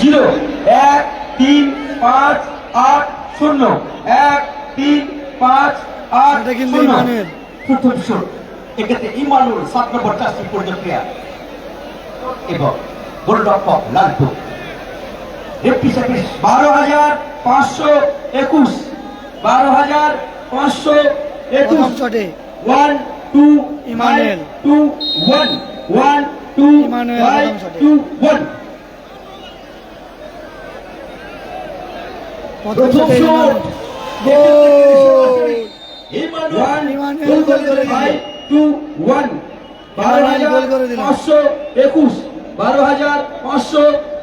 Zero. এক তিন পাঁচ আট শূন্য। এক তিন পাঁচ আট শূন্য। প্রথম শট এক্ষেত্রে ইমানুল সাত নম্বর পর্যন্ত প্লেয়ার এবং গোলরক্ষক লালটু। রেফটি সার্ভিস বারো হাজার পাঁচশো একুশ। বারো হাজার পাঁচশো একুশ। One two Emmanuel. Two one. One two Emmanuel two one প্রথম প্রথম শটে shot. Goal Emmanuel one Emmanuel goal করে দিল। ফাইভ টু ওয়ান বারো ইমানুয়েল হাজার গোল করে দিল। পাঁচশো একুশ। বারো হাজার পাঁচশো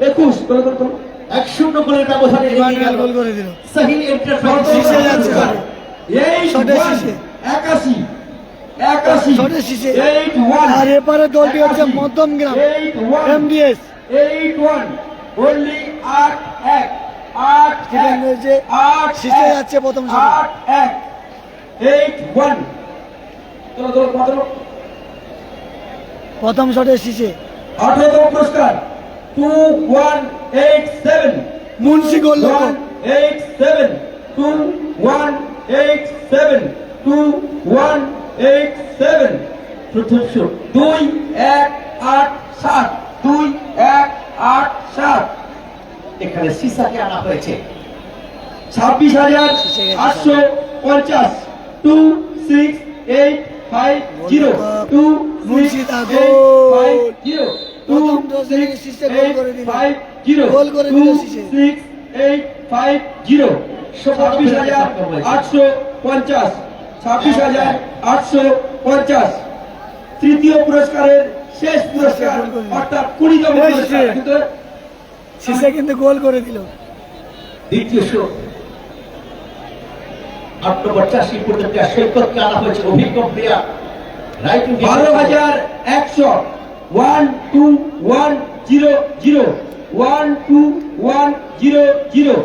একুশ। এক শূন্য গোলের ব্যবধানে একাশি। আর এপারে দলটি হচ্ছে Madhyamgram eight one. MDS eight one. এক, আট শীষে যাচ্ছে প্রথম শটে। প্রথম শটে শীষে আঠারোতম পুরস্কার। Two one eight seven Munshi goal eight seven two one eight seven two one eight seven প্রথম শট। দুই এক আট সাত। দুই এক আট সাত। এখানে সিসাকে আনা হয়েছে। ছাব্বিশ হাজার আটশো পঞ্চাশ। Two six eight five zero. Two Murshida. Five zero. Two. Five zero. Two six eight five zero. ছাব্বিশ হাজার আটশো পঞ্চাশ। ছাব্বিশ হাজার আটশো পঞ্চাশ। তৃতীয় পুরস্কারের শেষ পুরস্কার। অর্থাৎ কুড়িতম পুরস্কার। কিন্তু গোল করে দিল। দ্বিতীয় পর্যন্ত সৈকতকে আনা হয়েছে অভিজ্ঞ প্লেয়ার বারো হাজার একশো one two one zero zero one two one zero zero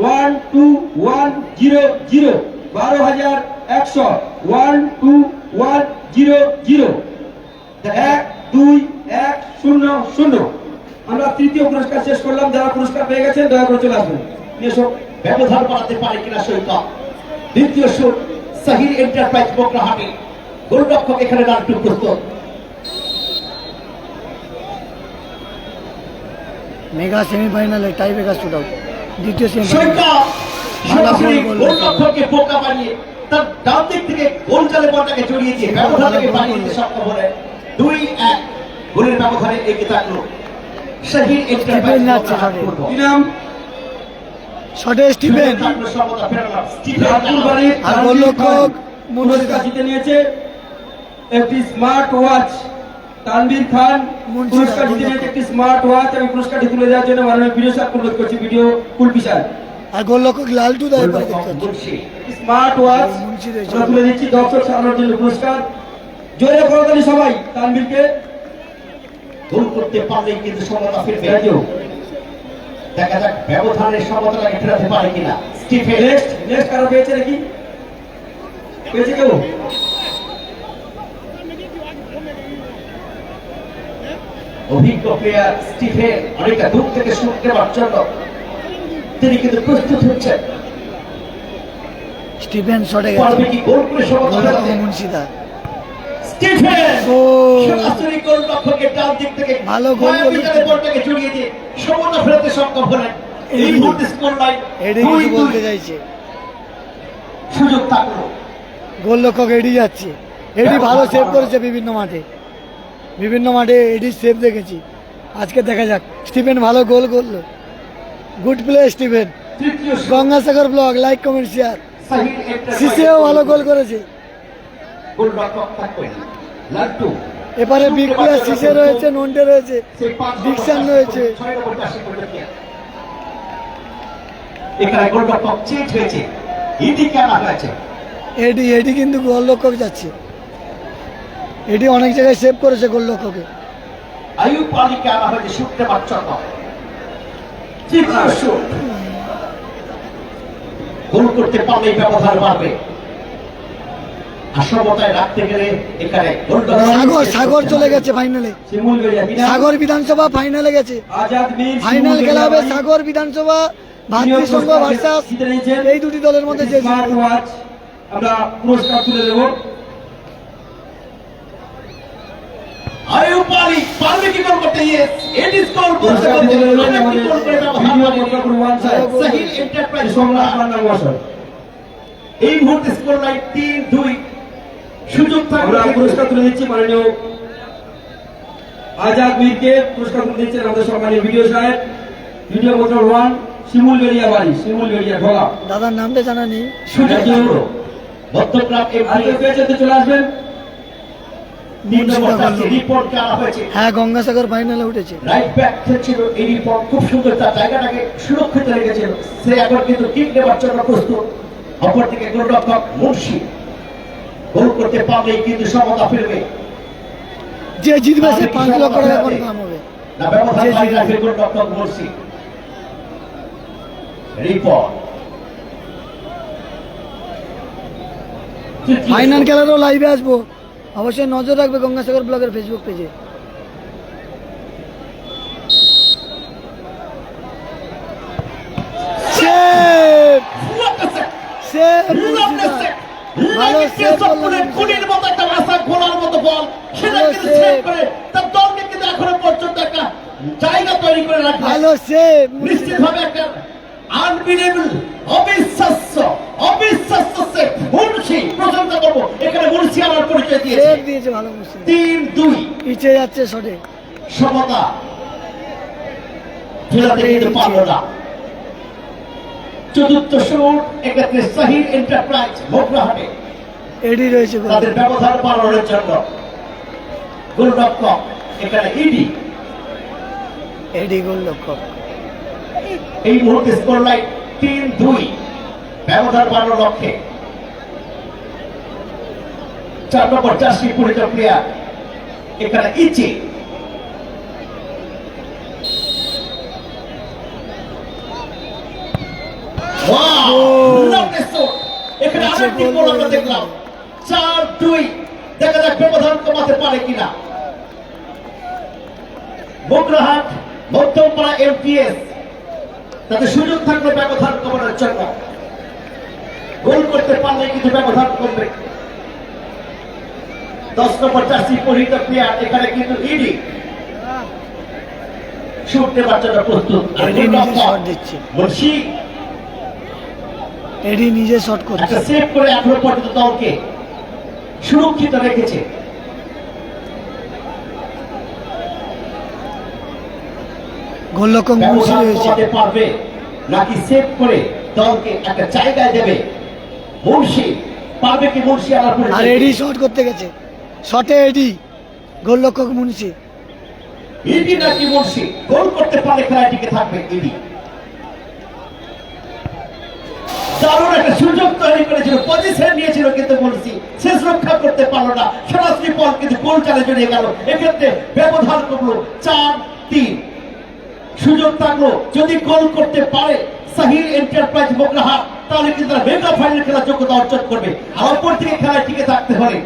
one two one zero zero বারো হাজার একশো one two one zero zero. এক দুই এক শূন্য শূন্য। আমরা তৃতীয় পুরস্কার শেষ করলাম যারা পুরস্কার পেয়ে গেছেন দয়া করে চলে আসবেন ব্যবধান বাড়াতে পারে কিনা সৈকত। দ্বিতীয় শট সাহিল এন্টারপ্রাইজ বকরাহাটি গোলরক্ষক এখানে রানটু প্রস্তুত মেগা সেমিফাইনালে টাই ব্রেকার শুট আউট দ্বিতীয় সেমিফাইনাল গোলরক্ষককে বোকা বানিয়ে তার ডান দিক থেকে গোল জালে বলটাকে জড়িয়ে দিয়ে ব্যবধানকে বাড়িয়ে দিতে সক্ষম হলেন। দুই এক গোলের ব্যবধানে এগিয়ে থাকল। সাহিল এন্টারপ্রাইজ স্টিফেন শটে স্টিফেন। আর গোলরক্ষক পুরস্কার জিতে নিয়েছে একটি স্মার্ট ওয়াচ তানভীর খান। পুরস্কার জিতে নিয়েছে একটি স্মার্ট ওয়াচ আমি পুরস্কারটি তুলে দেওয়ার জন্য মাননীয় ভিডিও সাহেব অনুরোধ করছি ভিডিও কুল বিশাল আর গোলরক্ষক লালটু দা এপারে দেখতে পাচ্ছি মুন্সি। স্মার্ট ওয়াচ তুলে দিচ্ছি দর্শক সামনের জন্য পুরস্কার। জোরে করতালি সবাই তানভীরকে। গোল করতে পারলেই কিন্তু সমতা ফিরবে দেখা যাক ব্যবধানের সমতাটাকে ফেরাতে পারে কিনা। স্টিফেন নেক্সট নেক্সট কারও পেয়েছে নাকি? পেয়েছে কেউ? অভিজ্ঞ প্লেয়ার স্টিফেন অনেকটা দূর থেকে শুট দেওয়ার জন্য তিনি কিন্তু প্রস্তুত হচ্ছেন। স্টিফেন শটে গেছে গোল করে সমতা মুন্সিদা। স্টিফেন সরাসরি গোল ডান দিক থেকে। ভালো গোল মায়াবী বলটাকে জড়িয়ে দিয়ে সমতা ফেরাতে সক্ষম হলেন। এই মুহূর্তে স্কোর লাইন এটি কিছু বলতে চাইছে। সুযোগ থাকল গোলরক্ষক এডি যাচ্ছে। এডি ভালো সেভ করেছে বিভিন্ন মাঠে। বিভিন্ন মাঠে এডি সেভ দেখেছি। আজকে দেখা যাক। স্টিফেন ভালো গোল করল। Good play Stephen. Gangasagar blog like comment share সিসেও ভালো গোল করেছে। বিগ প্লেয়ার সিসে রয়েছে নন্টে রয়েছে ডিকশন রয়েছে। এখানে গোল রক্ষক চেঞ্জ হয়েছে। আনা হয়েছে এডি এডি কিন্তু গোলরক্ষক যাচ্ছে। এডি অনেক জায়গায় সেভ করেছে গোলরক্ষকে আয়ুব আলীকে আনা হয়েছে? শুট দেওয়ার জন্য তৃতীয় শুট গোল করতে পারলেই বাড়বে। আর রাখতে গেলে এখানে সাগর সাগর চলে গেছে ফাইনালে সাগর বিধানসভা ফাইনালে গেছে ফাইনাল খেলা হবে সাগর বিধানসভা ভাতৃসংঘ ভার্সাস এই দুটি দলের মধ্যে যে আমরা পুরস্কার তুলে দেবো আয়ু পারি পারবে কি গোল করতে ইয়েস এট ইজ গোল করতে দেবেন অনেক আমাদের করে ব্যবহার ভিডিও করেনি। Photographer one side Sahil enterprise Somnath Somnath Panda এই মুহূর্তে স্কোর লাইন তিন দুই সুযোগ থাকবে পুরস্কার তুলে দিচ্ছি মাননীয় আজাদ মীরকে পুরস্কার তুলে দিচ্ছেন আমাদের সম্মানীয় ভিডিও সাহেব BDO motor one Shimul Beria বাড়ি শিমুল বেরিয়া ঢোলা। দাদার নামটা জানা নেই সুযোগ চলে আসবেন। হ্যাঁ গঙ্গাসাগর ফাইনালে উঠেছে। রাইট ব্যাক ছিল এই রিপোর্ট খুব সুন্দর। তার জায়গাটাকে সুরক্ষিত রেখেছিল সে এখন কিন্তু কিক নেবার জন্য প্রস্তুত। অপরদিকে গোলরক্ষক মুন্সি। গোল করতে পারবে কিন্তু সমতা ফিরবে যে জিতবে সে পাঁচ লক্ষ টাকা দাম হবে। না বাড়ি জিতবে। রাখবে বলছি রিপোর্ট। ফাইনাল খেলারও লাইভে আসব। অবশ্যই নজর রাখবে গঙ্গাসাগর ব্লগের ফেসবুক পেজে সেভ সেভ ভালো সেভ করলেন কুড়ির মতো একটা রাস্তা ঘোড়ার মতো বল। সেটা কিন্তু সেভ করে তার দলকে কিন্তু এখনও পর্যন্ত একটা জায়গা তৈরি করে রাখবে ভালো সেভ। নিশ্চিতভাবে একটা আনবিলেবল অবিশ্বাস্য অবিশ্বাস্য সেভ। মুন্সি প্রশংসা করব। এখানে মুন্সি আমার পরিচয় দিয়েছে। সেভ দিয়েছে ভালো মুসলিম তিন দুই। পিছিয়ে যাচ্ছে শটে। সমতা। ফেরাতে কিন্তু পারল না চতুর্থ শুট এক্ষেত্রে সাহিল এন্টারপ্রাইজ মোগরাহাটে এডি রয়েছে তাদের ব্যবধান বাড়ানোর জন্য গোলরক্ষক এখানে ইডি। এডি গোল লক্ষ্য এই মুহূর্তে স্কোর লাইন তিন দুই ব্যবধান বাড়ানোর লক্ষ্যে। চার নম্বর চারটি পরিচয় প্লেয়ার এখানে ইচি! Oh! এখানে আরেকটি গোল গোল আমরা দেখলাম। চার দুই। দেখা যাক ব্যবধান কমাতে পারে কিনা। বগুড়াহাট মধ্যমপাড়া এমপিএস তাতে সুযোগ থাকবে ব্যবধান কমানোর জন্য। গোল করতে পারলে কিন্তু ব্যবধান কমবে। দশ নম্বর চাষি পরিহিত প্লেয়ার এখানে কিন্তু ইডি শুট নেবার জন্য প্রস্তুত। নিজে শট নিজে শট করছে। সেভ করে এখনও পর্যন্ত দলকে। সুরক্ষিত রেখেছে। পারবে নাকি সেভ করে দলকে একটা জায়গায় দেবে? মুন্সি পারবে কি মুন্সি আর এডি শট করতে গেছে। শটে এডি গোল লক্ষ্য মুন্সি। ইডি নাকি মুন্সি? গোল করতে পারলে খেলায় টিকে থাকবে ইডি দারুণ একটা সুযোগ তৈরি করেছিল পজিশন নিয়েছিল কিন্তু মুন্সি। শেষ রক্ষা করতে পারল না। সরাসরি বল কিন্তু গোল চালে জড়িয়ে গেল। এক্ষেত্রে ব্যবধান কমলো চার তিন। সুযোগ থাকল, যদি গোল করতে পারে এন্টারপ্রাইজ তাহলে কিন্তু তারা মেগা ফাইনাল খেলার যোগ্যতা অর্জন করবে। আর অপর থেকে খেলায় টিকে থাকতে হলে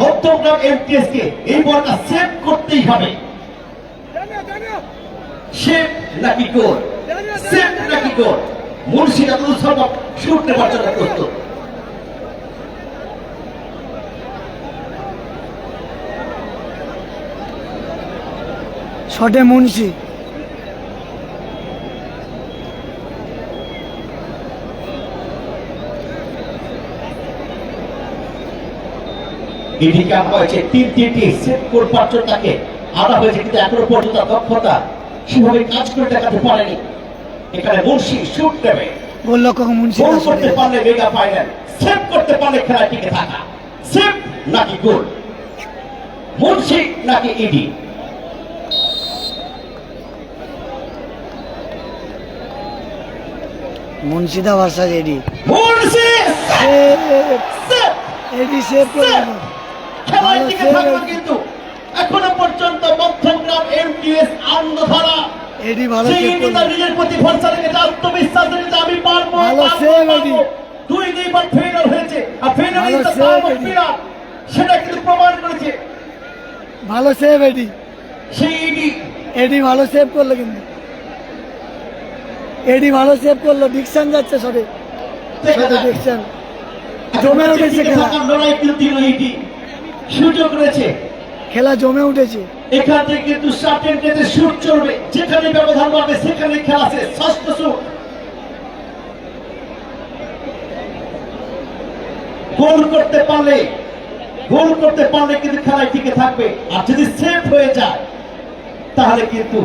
মধ্যগ্রাম এমটিএস কে এই বলটা সেভ করতেই হবে। সেভ নাকি গোল সেভ নাকি গোল সরব প্রস্তুত। শটে মুন্সি। আনা হয়েছে তিন তিনটি সেভ করবার জন্য তাকে আনা হয়েছে কিন্তু এখনও পর্যন্ত দক্ষতা সেভাবে কাজ করে দেখাতে পারেনি। এখানে মুন্সি শুট নেবে গোল লক্ষ্য মুন্সি গোল করতে পারলে মেগা ফাইনাল সেভ করতে পারলে খেলা টিকে থাকা। সেভ নাকি গোল মুন্সি নাকি Eddie মুন্সিদা versus Eddie Munshi Eddie save করে দিল। খেলায় টিকে থাকল কিন্তু এখনও পর্যন্ত মধ্যমগ্রাম এমটিএস আনন্দধারা এডি ভালো সেভ করল। নিজের প্রতি ভরসা রেখেছে আত্মবিশ্বাস রেখেছে আমি পারব ভালো এডি। দুই দুই তিনবার হয়েছে। আর ফাইনাল ভালো ইজ দ্য save, অফ বিরাট সেটা কিন্তু প্রমাণ করেছে। ভালো সেভ এডি। সেই ইডি এডি ভালো সেভ করল কিন্তু। এডি ভালো সেভ করল। ডিকশন যাচ্ছে সরে ডিকশন জমে উঠেছে খেলা। সুযোগ রয়েছে। খেলা জমে উঠেছে। এখান থেকে কিন্তু শুট চলবে। যেখানে ব্যবধান সেখানে খেলা শেষ ষষ্ঠ শুট গোল করতে পারলে, গোল করতে পারলে কিন্তু খেলায় টিকে থাকবে। আর যদি সেফ হয়ে যায়, তাহলে কিন্তু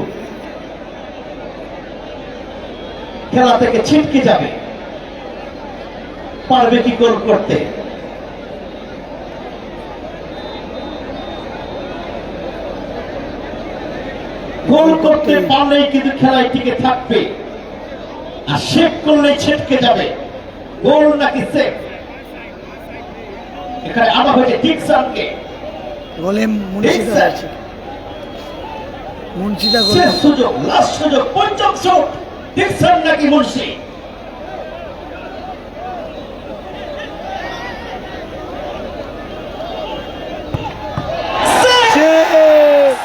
খেলা থেকে ছিটকে যাবে। পারবে কি গোল করতে? গোল করতে পারলেই কিন্তু খেলায় টিকে থাকবে। আর সেভ করলেই ছেটকে যাবে। গোল নাকি সেভ এখানে আবার হয়েছে ডিকসনকে। গোলে মুন্সিদা মুন্সিদা গোলে সুযোগ লাস্ট সুযোগ পঞ্চম শট। ডিকসন নাকি মুন্সি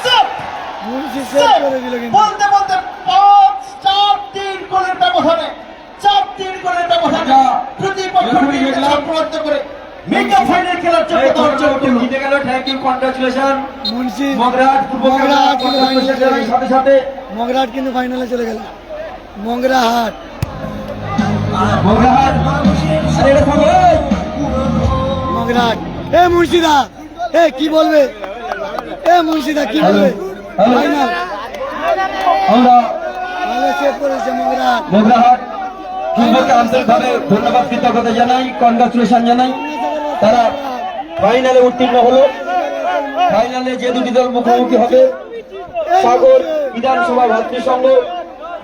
Save! মুন্সি সেভ করে দিল কিন্তু বলতে বলতে পাঁচ চার তিন গোলের ব্যবধানে চার তিন গোলের ব্যবধানে প্রতিপক্ষ এরকমই টিমকে দেখলাম। সম্পূর্ণ করে মেগা ফাইনাল খেলার যোগ্যতা অর্জন করল ইউ কনগ্রাচুলেশন মুন্সি মগরাট গেল। সাথে সাথে। মগরাহাট কিন্তু ফাইনালে চলে গেল। মগরাহাট। মগরাহাট। এই! এ মুন্সিদা এ কি বলবে? এ মুন্সিদা কি বলবে। ফাইনাল আমরা ভালো সেভ করেছে মগরাহাট। মগরাহাট পূর্বকে আন্তরিকভাবে ধন্যবাদ কৃতজ্ঞতা জানাই কনগ্রাচুলেশন জানাই। তারা ফাইনালে উত্তীর্ণ হলো। ফাইনালে যে দুটি দল মুখোমুখি হবে সাগর বিধানসভা ভাতৃসংঘ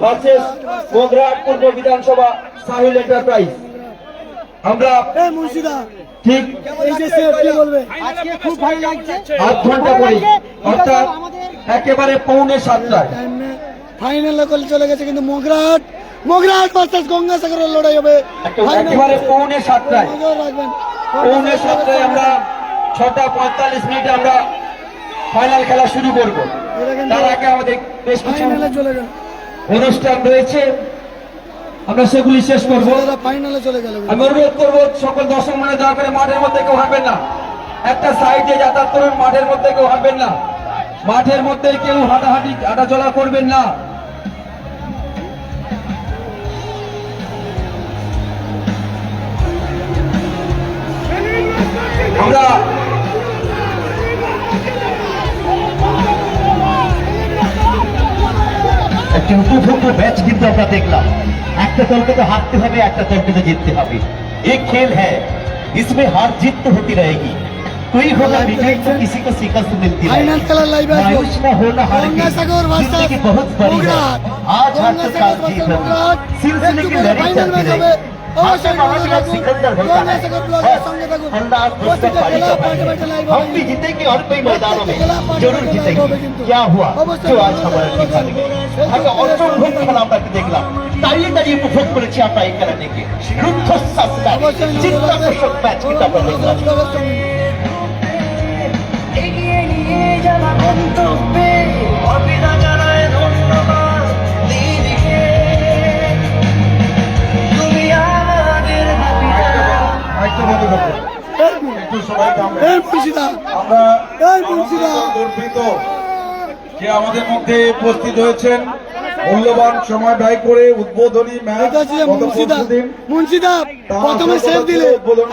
ভার্সেস মগরাহাট পূর্ব বিধানসভা সাহিল এন্টারপ্রাইজ। আমরা ঠিক এই যে সেভ কি বলবে? আজকে খুব ভালো লাগছে। আধ ঘণ্টা পরে অর্থাৎ একেবারে পৌনে সাতটায়। ফাইনালে চলে গেছে কিন্তু মগরাহাট মগরাহাট ভার্সেস গঙ্গাসাগরের লড়াই হবে। একেবারে পৌনে সাতটায়। পৌনে সাতটায় আমরা ছটা পঁয়তাল্লিশ মিনিটে আমরা ফাইনাল খেলা শুরু করব। তার আগে আমাদের বেশ কিছু চলে গেল। অনুষ্ঠান রয়েছে। আমরা সেগুলি শেষ করব। ফাইনালে চলে গেল। আমি অনুরোধ করব সকল দর্শক মানে দয়া করে মাঠের মধ্যে কেউ হাঁটবেন না। একটা সাইডে যাতায়াত করুন মাঠের মধ্যে কেউ হাঁটবেন না। মাঠের মধ্যে কেউ হাঁটাহাঁটি হাঁটাচলা করবেন না। আমরা উপভোগ্য ম্যাচ কিন্তু আমরা দেখলাম একটা দলকে তো হারতে হবে একটা দলকে তো জিততে হবে एक खेल है इसमें हार जीत तो होती रहेगी कोई होगा विजय तो किसी को शिकस्त मिलती ফাইনাল रहेगी খেলার লাইভ আসবো मायूस न होना हार की গঙ্গাসাগর ভার্সেস जिंदगी बहुत बड़ी है মগরাহাট आज हार तो গঙ্গাসাগর काल जीत ভার্সেস মগরাহাট होगी सिलसिले একটু की পরে लड़ाई ফাইনাল चलती ম্যাচ হবে रहेगी অবশ্যই हार নজর का রাখুন सिकंदर होता है গঙ্গাসাগর ব্লগের সঙ্গে থাকুন अल्लाह उसका প্রতিটা पानी খেলা का পাল্টে पानी পাল্টে লাইভ हम হবে भी जीतेंगे और कई मैदानों में খেলা পাল্টে जरूर পাল্টে live হবে जीतेंगे কিন্তু। क्या हुआ অবশ্যই जो आज নজর हमारा রাখুন। টিম হারে আগে অসম্ভব খেলা আমরা দেখলাম দাঁড়িয়ে দাঁড়িয়ে উপভোগ করেছি আমরা এই খেলা দেখে রুদ্ধশ্বাসকারী অবশ্যই নজর চিত্তাকর্ষক ম্যাচ কিন্তু আমরা দেখলাম ব্লগের সঙ্গে এগিয়ে নিয়ে যাওয়া গন্তব্যে আমরা গর্বিত যে আমাদের মধ্যে উপস্থিত হয়েছেন। মূল্যবান সময় ব্যয় করে উদ্বোধনী ম্যাচ মুন্সিদা প্রথমে সেভ দিলে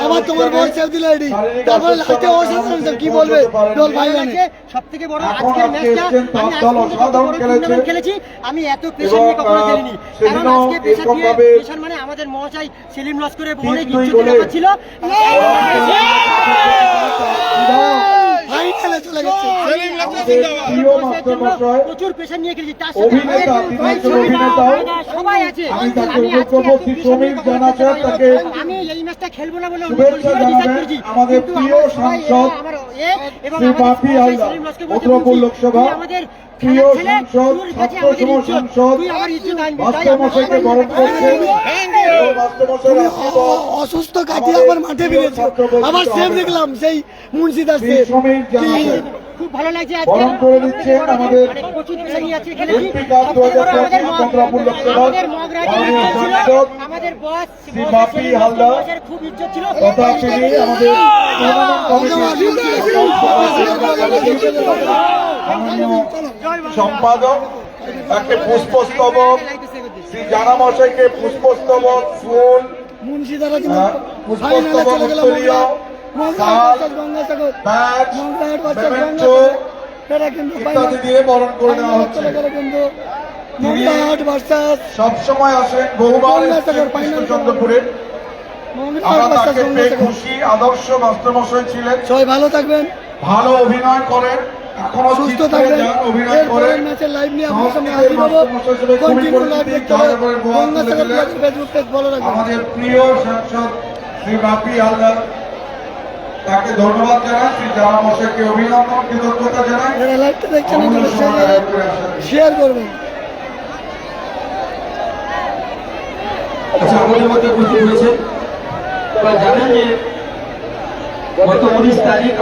আবার তোমার বল সেভ দিলে এডি তারপরে লাস্টে অসাধারণ কারণে কি বলবে? দল ভাই জানে সব বড় আজকের আজকে ম্যাচটা আমি দল অসাধারণ খেলেছে। খেলেছি। আমি এত প্রেশার এবং, নিয়ে কখনো খেলিনি। কারণ আজকে প্রেশার দিয়ে প্রেশার মানে আমাদের মহাশয় সেলিম লস্করের গোলে। ব্যাপার ছিল। ফাইনালে চলে গেছে। প্রচুর পেশা নিয়ে খেলেছি তার অভিনেতা। সবাই আছে আমি এই ম্যাচটা খেলব না বলে। আমাদের প্রিয় সাংসদ এবং লোকসভা। প্রিয় সাংসদ সাংসদ আমার আমরা বরণ মাস্টার মশাইয়ের আশীর্বাদ অসুস্থ কাটিয়ে আবার মাঠে বেরিয়েছে আবার সেম দেখলাম সেই মুন্সিদার খুব ভালো লাগছে আজকে। বরণ করে দিচ্ছেন আমাদের প্রচুর খেলেছি। আমাদের মগরাজের বস হালদার। খুব ইজ্জত ছিল। তিনি আমাদের সম্পাদক তাকে পুষ্পস্তবক শ্রী জানা মশাইকে পুষ্পস্তবক ফুল মুন্সিদারা হ্যাঁ, পুষ্পস্তবক ইত্যাদি দিয়ে বরণ করে নেওয়া হচ্ছে সবসময় আসেন বহুবার গঙ্গাসাগর খুশি। আদর্শ মাস্টারমশাই ছিলেন। সবাই ভালো থাকবেন। ভালো অভিনয় করেন। এখনও সুস্থ থাকবেন। অভিনয় করেন। ম্যাচের লাইভ নিয়ে আপনার সামনে হাজির হব। মাস্টারমশাই হিসেবে খুবই কন্টিনিউ লাইভ দেখতে হবে? ঝাড়খণ্ডের গোয়া তুলে গঙ্গাসাগর ফেসবুক পেজ ফলো রাখবেন। আমাদের প্রিয় সাংসদ শ্রী বাপি হালদার। তাকে ধন্যবাদ জানাই শ্রী জামা মশাইকে অভিনন্দন কৃতজ্ঞতা জানাই। লাইভটা দেখছেন। শেয়ার করবেন। আচ্ছা আমাদের মধ্যে উপস্থিত হয়েছে জানেন যে গত উনিশ তারিখ